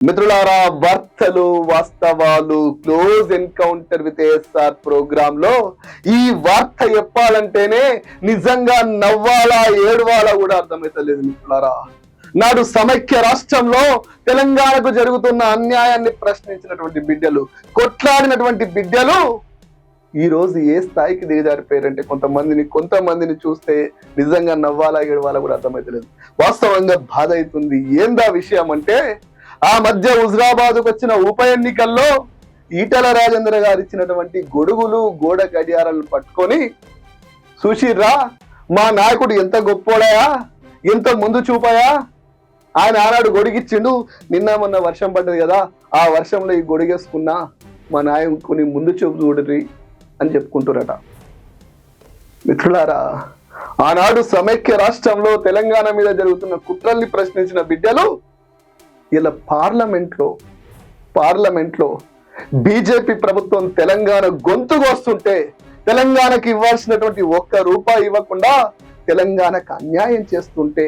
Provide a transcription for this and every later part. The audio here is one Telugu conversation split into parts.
మిత్రులారా వార్తలు వాస్తవాలు క్లోజ్ ఎన్కౌంటర్ విత్ ఏఎస్ఆర్ ప్రోగ్రామ్లో ఈ వార్త చెప్పాలంటేనే నిజంగా నవ్వాలా ఏడవాలా కూడా అర్థమైతలేదు మిత్రులారా. నాడు సమైక్య రాష్ట్రంలో తెలంగాణకు జరుగుతున్న అన్యాయాన్ని ప్రశ్నించినటువంటి బిడ్డలు కొట్లాడినటువంటి బిడ్డలు ఈ రోజు ఏ స్థాయికి దిగజారిపోయారంటే కొంతమందిని కొంతమందిని చూస్తే నిజంగా నవ్వాలా ఏడవాలా కూడా అర్థమైతలేదు. వాస్తవంగా బాధ అవుతుంది. ఏందా విషయం అంటే ఆ మధ్య హుజరాబాద్కు వచ్చిన ఉప ఎన్నికల్లో ఈటల రాజేంద్ర గారు ఇచ్చినటువంటి గొడుగులు గోడ గడియారాలను పట్టుకొని సుశీర్రా మా నాయకుడు ఎంత గొప్పోడాయా? ఎంత ముందు చూపాయా? ఆయన ఆనాడు గొడిగిచ్చిండు. నిన్న మొన్న వర్షం పడ్డది కదా ఆ వర్షంలో ఈ గొడిగేసుకున్నా మా నాయకుని ముందు చూపు చూడరి అని చెప్పుకుంటురట మిత్రులారా ఆనాడు సమైక్య రాష్ట్రంలో తెలంగాణ మీద జరుగుతున్న కుట్రల్ని ప్రశ్నించిన బిడ్డలు ఇలా పార్లమెంట్లో పార్లమెంట్లో బీజేపీ ప్రభుత్వం తెలంగాణ గొంతుకొస్తుంటే తెలంగాణకి ఇవ్వాల్సినటువంటి ఒక్క రూపాయి ఇవ్వకుండా తెలంగాణకు అన్యాయం చేస్తుంటే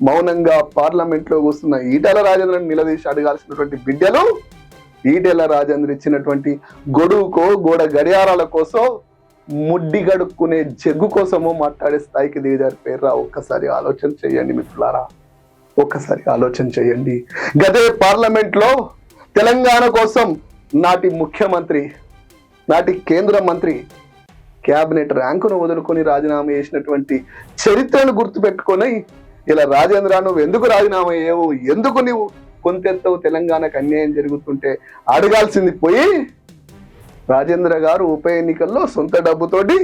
మౌనంగా పార్లమెంట్లో కూస్తున్న ఈటల రాజేంద్రని నిలదీసి అడగాల్సినటువంటి బిడ్డలు ఈటెల రాజేంద్ర ఇచ్చినటువంటి గొడుగుకో గోడ గడియారాల కోసం ముడ్డి గడుక్కునే జగ్గు కోసమో మాట్లాడే స్థాయికి దిగజారిపోయారా ఒక్కసారి ఆలోచన చేయండి మిత్రులారా. ఒక్కసారి ఆలోచన చేయండి. గదే పార్లమెంట్లో తెలంగాణ కోసం నాటి ముఖ్యమంత్రి నాటి కేంద్ర మంత్రి క్యాబినెట్ ర్యాంకును వదులుకొని రాజీనామా చేసినటువంటి చరిత్రను గుర్తుపెట్టుకొని ఇలా రాజేంద్ర నువ్వు ఎందుకు రాజీనామా అయ్యావు? ఎందుకు నువ్వు కొంతెత్తవు? తెలంగాణకు అన్యాయం జరుగుతుంటే అడగాల్సింది పోయి రాజేంద్ర గారు ఉప ఎన్నికల్లో సొంత డబ్బుతోటి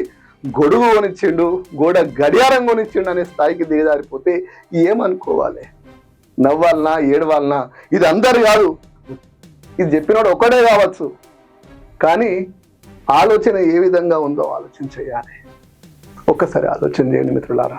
గొడుగు కొనిచ్చిండు గోడ గడియారం కొనిచ్చిండు అనే స్థాయికి దిగజారిపోతే ఏమనుకోవాలి? నవ్వాలనా ఏడవాలనా? ఇది అందరు కాదు. ఇది చెప్పినోడు ఒక్కడే కావచ్చు. కానీ ఆలోచన ఏ విధంగా ఉందో ఆలోచన చేయాలి ఒక్కసారి ఆలోచన చేయండి మిత్రులారా.